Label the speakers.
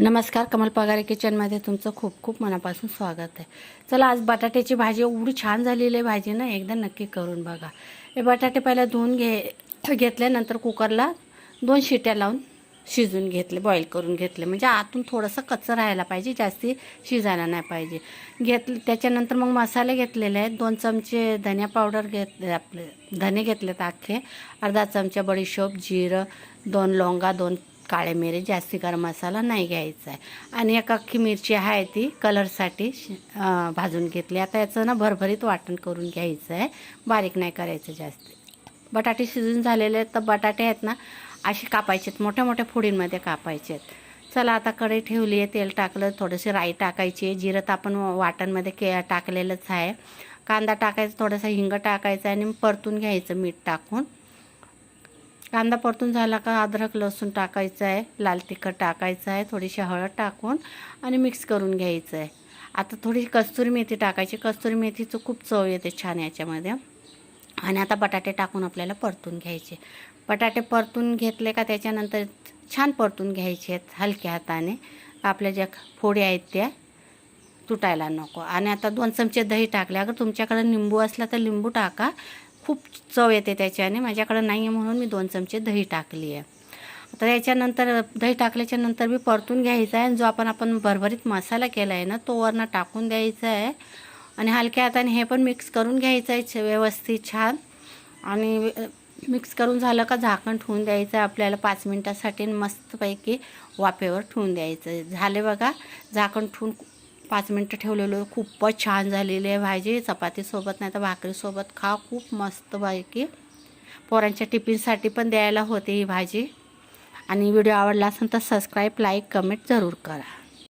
Speaker 1: नमस्कार कमल पगारे किचनमध्ये तुमचं खूप खूप मनापासून स्वागत आहे. चला आज बटाट्याची भाजी एवढी छान झालेली आहे भाजी ना एकदा नक्की करून बघा. हे बटाटे पहिला धुवून घे घेतल्यानंतर कुकरला दोन शिट्या लावून शिजून घेतले बॉईल करून घेतले. म्हणजे आतून थोडंसं कच्चं राहायला पाहिजे जास्ती शिजायला नाही पाहिजे. घेतले त्याच्यानंतर मग मसाले घेतलेले आहेत. दोन चमचे धनिया पावडर घेतले आपले धने घेतलेत अख्खे. अर्धा चमचा बडीशोप जिरं दोन लवंगा दोन काळे मिरे जास्ती गरम मसाला नाही घ्यायचा आहे. आणि एक अख्खी मिरची आहे ती कलरसाठी भाजून घेतली. आता याचं ना भरभरीत वाटण करून घ्यायचं आहे. बारीक नाही करायचं जास्त. बटाटे शिजून झालेले आहेत तर बटाटे आहेत ना असे कापायचे आहेत मोठ्या मोठ्या फोडींमध्ये कापायचे आहेत चला आता कढई ठेवली आहे तेल टाकलं थोडीशी राई टाकायची आहे. जिरं तर आपण वाटणमध्ये के टाकलेलंच आहे. कांदा टाकायचा थोडासा हिंग टाकायचा आणि परतून घ्यायचं मीठ टाकून. कांदा परतून झाला का अद्रक लसूण टाकायचं आहे लाल तिखट टाकायचं आहे थोडीशी हळद टाकून आणि मिक्स करून घ्यायचं आहे. आता थोडी कस्तुरी मेथी टाकायची. कस्तुरी मेथीचं खूप चव येते छान याच्यामध्ये. आणि आता बटाटे टाकून आपल्याला परतून घ्यायचे. बटाटे परतून घेतले का त्याच्यानंतर छान परतून घ्यायचे आहेत हलक्या हाताने. आपल्या ज्या फोडी आहेत त्या तुटायला नको. आणि आता दोन चमचे दही टाकले. अगर तुमच्याकडे लिंबू असला तर लिंबू टाका. खूप चव येते त्याच्याने. माझ्याकडं नाही आहे म्हणून मी दोन चमचे दही टाकली आहे आता याच्यानंतर दही टाकल्याच्या नंतर मी परतून घ्यायचा आहे आणि जो आपण आपण भरभरीत मसाला केला आहे ना तो वरनं टाकून द्यायचा आहे आणि हलक्या हाताने हे पण मिक्स करून घ्यायचं आहे छ- व्यवस्थित छान. आणि मिक्स करून झालं का झाकण ठेवून द्यायचं आहे आपल्याला पाच मिनटासाठी मस्तपैकी वाफेवर ठेवून द्यायचं आहे झाले बघा झाकण ठेवून पाच मिनटं ठेवलेलं खूपच छान झालेली आहे भाजी. चपातीसोबत नाही तर भाकरीसोबत खा खूप मस्त मस्तपैकी पोरांच्या टिफिनसाठी पण द्यायला होते ही भाजी. आणि व्हिडिओ आवडला असेल तर सबस्क्राईब लाईक कमेंट जरूर करा.